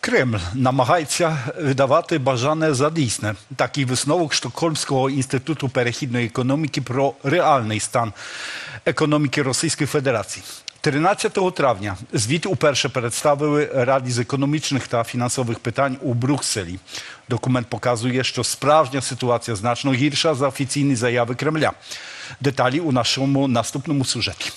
Кремль намагається видавати бажане за дійсне. Такий висновок Штокгольмського інституту перехідної економіки про реальний стан економіки Російської Федерації. 13 травня звіт уперше представили Раді з економічних та фінансових питань у Брюсселі. Документ показує, що справжня ситуація значно гірша за офіційні заяви Кремля. Деталі у нашому наступному сюжеті.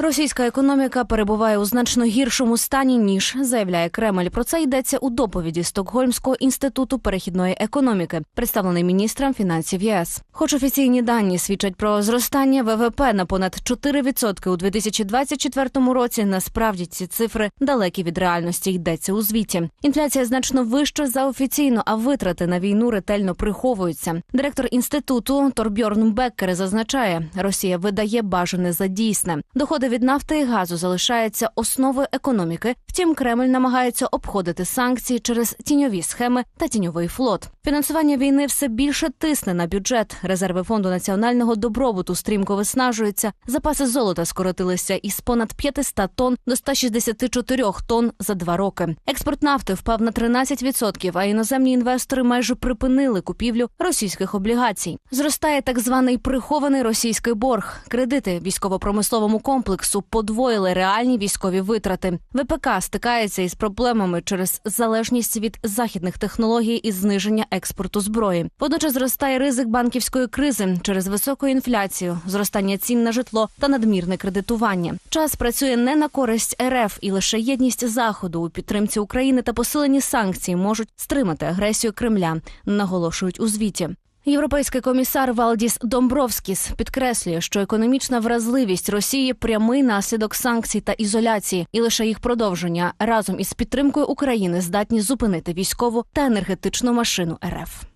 Російська економіка перебуває у значно гіршому стані ніж заявляє Кремль. Про це йдеться у доповіді Стокгольмського інституту перехідної економіки, представлений міністром фінансів ЄС. Хоч офіційні дані свідчать про зростання ВВП на понад 4% у 2024 році. Насправді ці цифри далекі від реальності йдеться у звіті. Інфляція значно вища за офіційно, а витрати на війну ретельно приховуються. Директор інституту Торбьорн Беккер зазначає, Росія видає бажане за дійсне. Доходи від нафти і газу залишаються основою економіки. Втім, Кремль намагається обходити санкції через тіньові схеми та тіньовий флот. Фінансування війни все більше тисне на бюджет. Резерви фонду національного добробуту стрімко виснажуються. Запаси золота скоротилися із понад 500 тонн до 164 тонн за два роки. Експорт нафти впав на 13%, а іноземні інвестори майже припинили купівлю російських облігацій. Зростає так званий прихований російський борг. Кредити військово-промисловому комплексу подвоїли реальні військові витрати. ВПК стикається із проблемами через залежність від західних технологій і зниження експорту зброї. Водночас зростає ризик банківської кризи через високу інфляцію, зростання цін на житло та надмірне кредитування. Час працює не на користь РФ, і лише єдність заходу у підтримці України та посилені санкції можуть стримати агресію Кремля. Наголошують у звіті. Європейський комісар Валдіс Домбровскіс підкреслює, що економічна вразливість Росії прямий наслідок санкцій та ізоляції, і лише їх продовження разом із підтримкою України здатні зупинити військову та енергетичну машину РФ.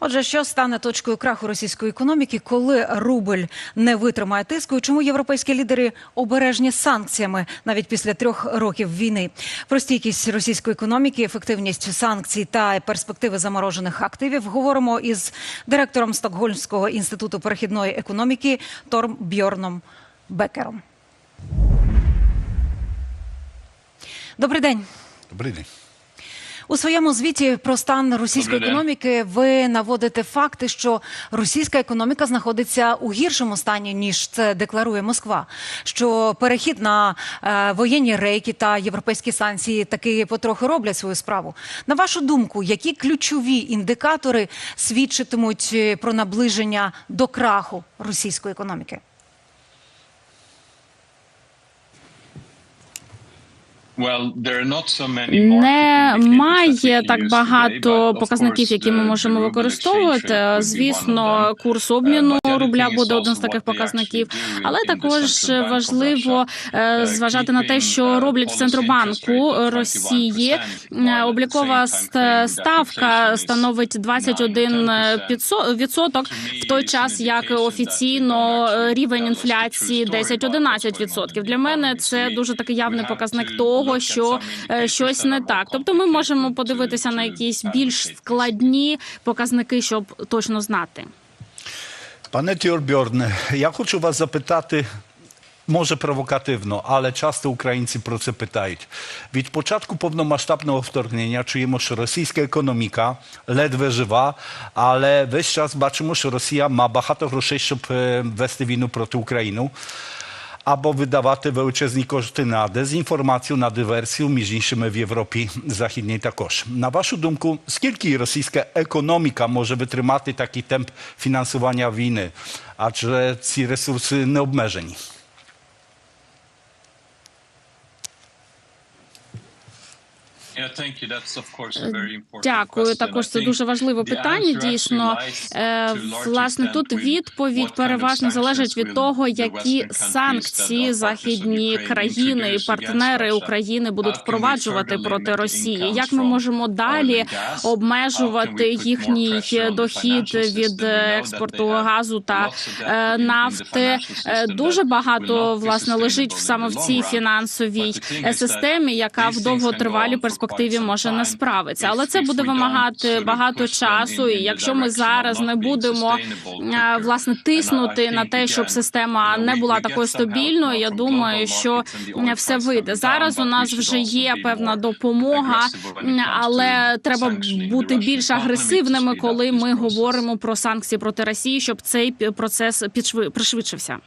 Отже, що стане точкою краху російської економіки, коли рубль не витримає тиску, і чому європейські лідери обережні санкціями навіть після трьох років війни? Про стійкість російської економіки, ефективність санкцій та перспективи заморожених активів говоримо із директором Стокгольмського інституту перехідної економіки Торм Бьорном Бекером. Добрий день. Добрий день. У своєму звіті про стан російської економіки ви наводите факти, що російська економіка знаходиться у гіршому стані ніж це декларує Москва. Що перехід на е, воєнні рейки та європейські санкції таки потроху роблять свою справу. На вашу думку, які ключові індикатори свідчитимуть е, про наближення до краху російської економіки? Немає так багато показників, які ми можемо використовувати. Звісно, курс обміну рубля буде один з таких показників, але також важливо е, зважати на те, що роблять в центробанку Росії. Е, Облікова ставка становить 21 відсоток, в той час як офіційно е, рівень інфляції 10-11 відсотків. Для мене це дуже такий явний показник того, що е, щось не так. Тобто, ми можемо подивитися на якісь більш складні показники, щоб точно знати. Пане Тьорбьорне, я хочу вас запитати, може провокативно, але часто українці про це питають. Від початку повномасштабного вторгнення чуємо, що російська економіка ледве жива, але весь час бачимо, що Росія ma багато грошей, щоб е, вести війну проти України. Або видавати величезні кошти на дезінформацію, на диверсію, між іншими в Європі Західній також. На вашу думку, скільки російська економіка може витримати такий темп фінансування війни? Адже ці ресурси не обмежені. Дякую. Також це дуже важливе питання. Дійсно, Е, власне, тут відповідь переважно залежить від того, які санкції західні країни і партнери України будуть впроваджувати проти Росії. Як ми можемо далі обмежувати їхній дохід від експорту газу та е, нафти? Е, Дуже багато власне лежить саме в цій фінансовій е, системі, яка в довготривалій перспективі може не справиться. Але це буде вимагати багато часу. І якщо ми зараз не будемо е, власне тиснути на те, щоб система не була такою стабільною, я думаю, що е, все вийде. Зараз у нас вже є певна допомога, але треба бути більш агресивними, коли ми говоримо про санкції проти Росії, щоб цей процес підшви- пришвидшився.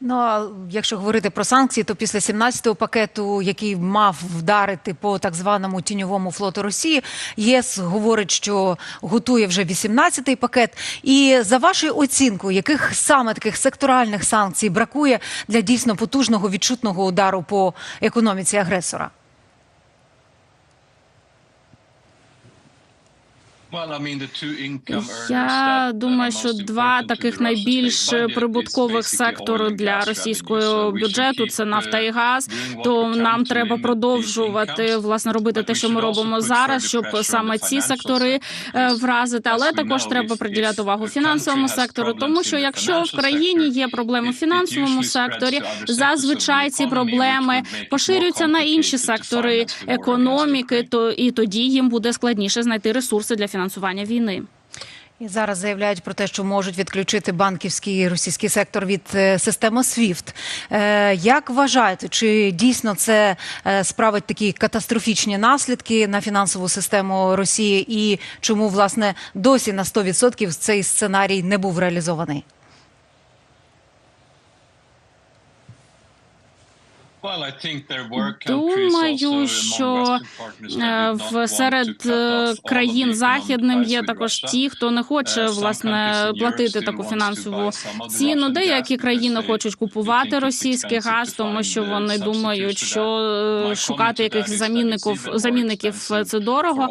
Ну а якщо говорити про санкції, то після 17-го пакету, який мав вдарити по так званому тіньовому флоту Росії, ЄС говорить, що готує вже 18-й пакет. І за вашою оцінкою, яких саме таких секторальних санкцій бракує для дійсно потужного відчутного удару по економіці агресора? Я думаю, що два таких найбільш прибуткових сектори для російського бюджету це нафта і газ. То нам треба продовжувати власне робити те, що ми робимо зараз, щоб саме ці сектори е, вразити. Але також треба приділяти увагу фінансовому сектору, тому що якщо в країні є проблеми в фінансовому секторі, зазвичай ці проблеми поширюються на інші сектори економіки, то і тоді їм буде складніше знайти ресурси для фінансування війни. І зараз заявляють про те, що можуть відключити банківський і російський сектор від е, системи SWIFT. Е, як вважаєте, чи дійсно це е, справить такі катастрофічні наслідки на фінансову систему Росії, і чому власне досі на 100% цей сценарій не був реалізований? Думаю, що е, в серед е, країн західним є також ті, хто не хоче власне платити таку фінансову ціну. Деякі країни хочуть купувати російський газ, тому що вони думають, що е, шукати якихось замінників замінників це дорого.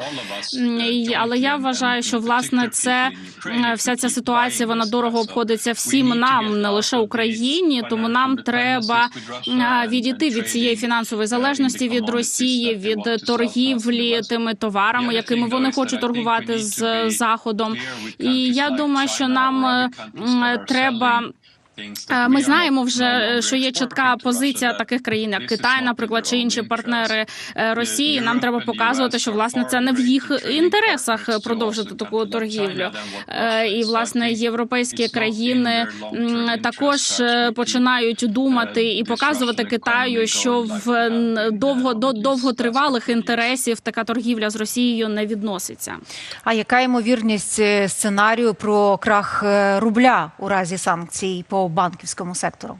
Але я вважаю, що власне це е, вся ця ситуація вона дорого обходиться всім нам, не лише Україні. Тому нам треба е, відійти від цієї фінансової залежності від Росії, від торгівлі тими товарами, якими вони хочуть торгувати з Заходом. І я думаю, що нам треба. Е, Ми знаємо вже, що є чітка позиція таких країн, як Китай, наприклад, чи інші партнери е, Росії. Нам треба показувати, що власне це не в їх інтересах продовжити таку торгівлю. Е, І власне європейські країни також починають думати і показувати Китаю, що в довго до довготривалих інтересів така торгівля з Росією не відноситься. А яка ймовірність сценарію про крах рубля у разі санкцій по банківському сектору?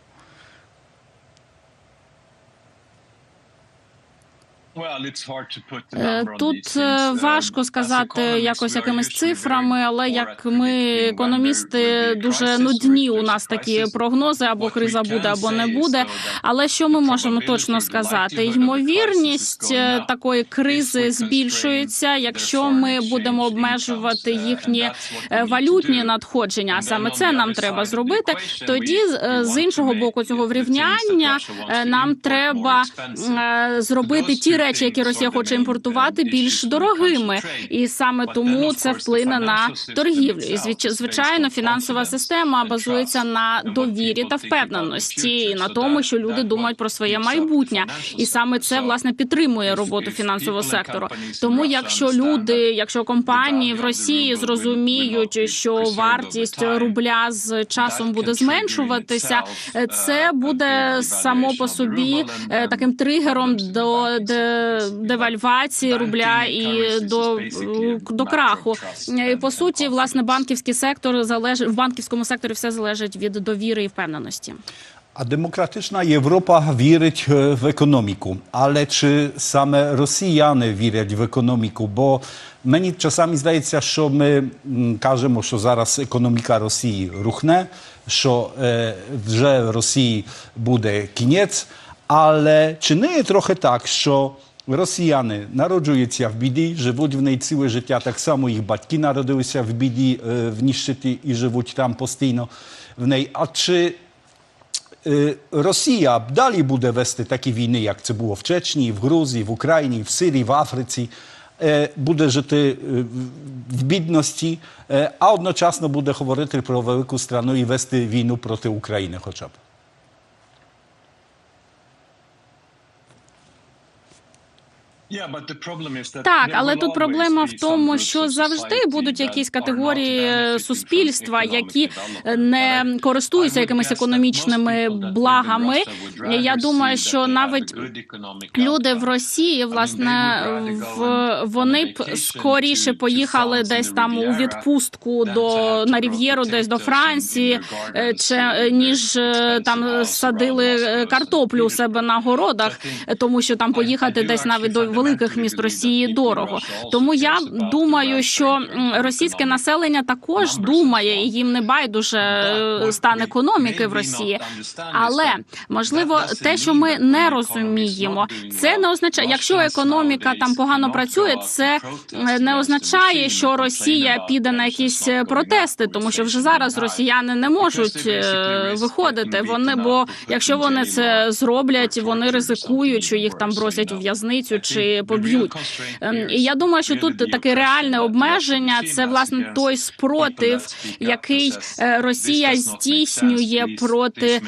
Тут е, важко сказати якось якимись цифрами, але як ми економісти дуже нудні. У нас такі прогнози або криза буде, або не буде. Але що ми можемо точно сказати? Ймовірність е, такої кризи збільшується, якщо ми будемо обмежувати їхні е, валютні надходження. А саме це нам треба зробити. Тоді е, з іншого боку цього врівняння е, нам треба е, зробити ті речі, які Росія хоче імпортувати, більш дорогими, і саме тому це вплине на торгівлю. І звич- звичайно, фінансова система базується на довірі та впевненості, і на тому, що люди думають про своє майбутнє, і саме це власне підтримує роботу фінансового сектору. Тому, якщо люди, якщо компанії в Росії зрозуміють, що вартість рубля з часом буде зменшуватися, це буде само по собі е, таким тригером до девальвації рубля і до, до краху. Е, І по суті, власне, банківський сектор залежить в банківському секторі все залежить від довіри і впевненості. A demokratyczna Europa wierzyć e, w ekonomiku, ale czy same Rosjanie wierять w ekonomiku? Bo мені czasami здається, що ми кажемо, що зараз економіка Росії рухне, що е, вже Росії буде кінець, але чи не є трохи так, що Росіяни народжуються в біді, живуть в неї ціле життя, так само їх батьки народилися в біді, е, в ніщиті і живуть там постійно в неї. А чи Е, Росія далі буде вести такі війни, як це було в Чечні, в Грузії, в Україні, в Сирії, в Африці, е, буде жити е, в- в бідності, е, а одночасно буде говорити про велику страну і вести війну проти України хоча б. Так, але тут проблема в тому, що завжди будуть якісь категорії суспільства, які не користуються якимись економічними благами. Я думаю, що навіть люди в Росії, власне, в вони б скоріше поїхали десь там у відпустку до на Рів'єру, десь до Франції, е, чи е, ніж е, там садили картоплю у себе на городах, тому що там поїхати десь навіть до великих міст Росії дорого. Тому я думаю, що російське населення також думає, і їм не байдуже стан економіки в Росії. Але можливо, те, що ми не розуміємо, це не означає, якщо економіка там погано працює, це е, не означає, що Росія піде на якісь е, протести, тому що вже зараз росіяни не можуть е, виходити. Вони бо якщо вони це зроблять, вони ризикують, що їх там бросять у в'язницю чи поб'ють. Ем, І я думаю, що тут таке реальне обмеження це власне той спротив, який Росія здійснює проти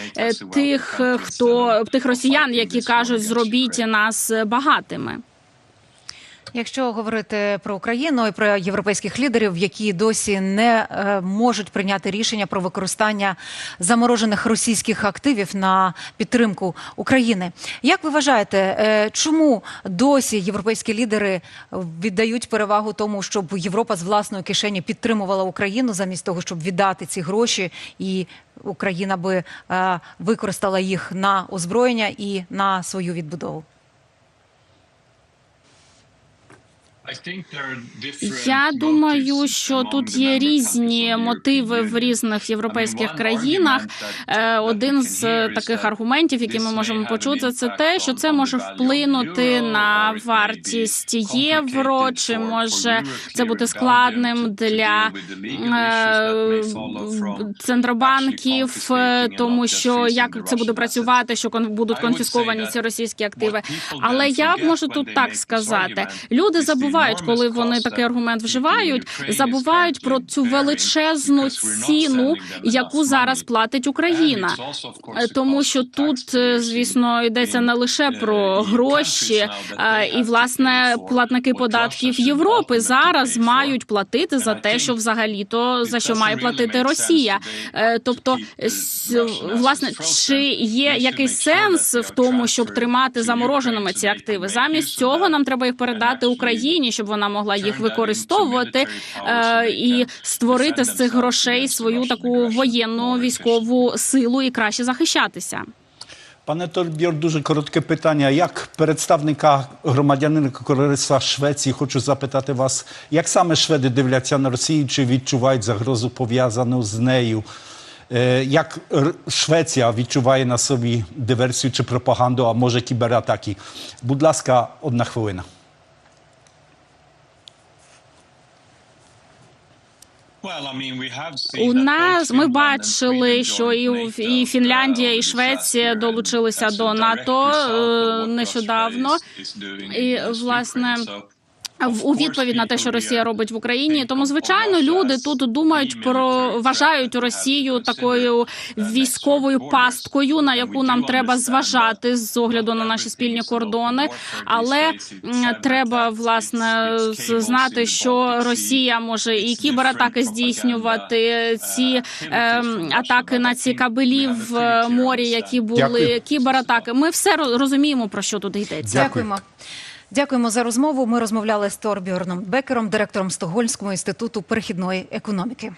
тих, е, хто тих росіян, які кажуть, зробіть нас багатими. Якщо говорити про Україну і про європейських лідерів, які досі не е, можуть прийняти рішення про використання заморожених російських активів на підтримку України, як ви вважаєте, е, чому досі європейські лідери віддають перевагу тому, щоб Європа з власної кишені підтримувала Україну замість того, щоб віддати ці гроші, і Україна би е, використала їх на озброєння і на свою відбудову? Я думаю, що тут є різні мотиви в різних європейських країнах. Е, Один з таких аргументів, які ми можемо почути, це те, що це може вплинути на вартість євро, чи може це бути складним для е, центробанків, тому що як це буде працювати, що будуть конфісковані ці російські активи. Але я можу тут так сказати: люди забувають, коли вони такий аргумент вживають, забувають про цю величезну ціну, яку зараз платить Україна. Е, Тому що тут, е, звісно, йдеться не лише про гроші, і власне платники податків Європи зараз мають платити за те, що взагалі-то за що має платити Росія. Е, Тобто, власне, чи є якийсь сенс в тому, щоб тримати замороженими ці активи? Замість цього нам треба їх передати Україні, щоб вона могла їх використовувати е, і створити з цих грошей свою таку воєнну військову силу і краще захищатися. Пане Торбьор, дуже коротке питання. Як представника громадянина Королівства Швеції, хочу запитати вас, як саме шведи дивляться на Росію, чи відчувають загрозу пов'язану з нею? Е, Як Швеція відчуває на собі диверсію чи пропаганду, а може кібератаки? Будь ласка, одна хвилина. У нас ми бачили, що і і Фінляндія, і Швеція долучилися до НАТО е, нещодавно. І, власне, у відповідь на те, що Росія робить в Україні. Тому звичайно, люди тут думають про вважають Росію такою військовою пасткою, на яку нам треба зважати з огляду на наші спільні кордони. Але треба власне знати, що Росія може і кібератаки здійснювати ці ем, атаки на ці кабелі в е, морі, які були кібератаки. Ми все розуміємо про що тут йдеться. Дякуємо. Дякуємо за розмову. Ми розмовляли з Торбjörном Бекером, директором Стокгольмського інституту перехідної економіки.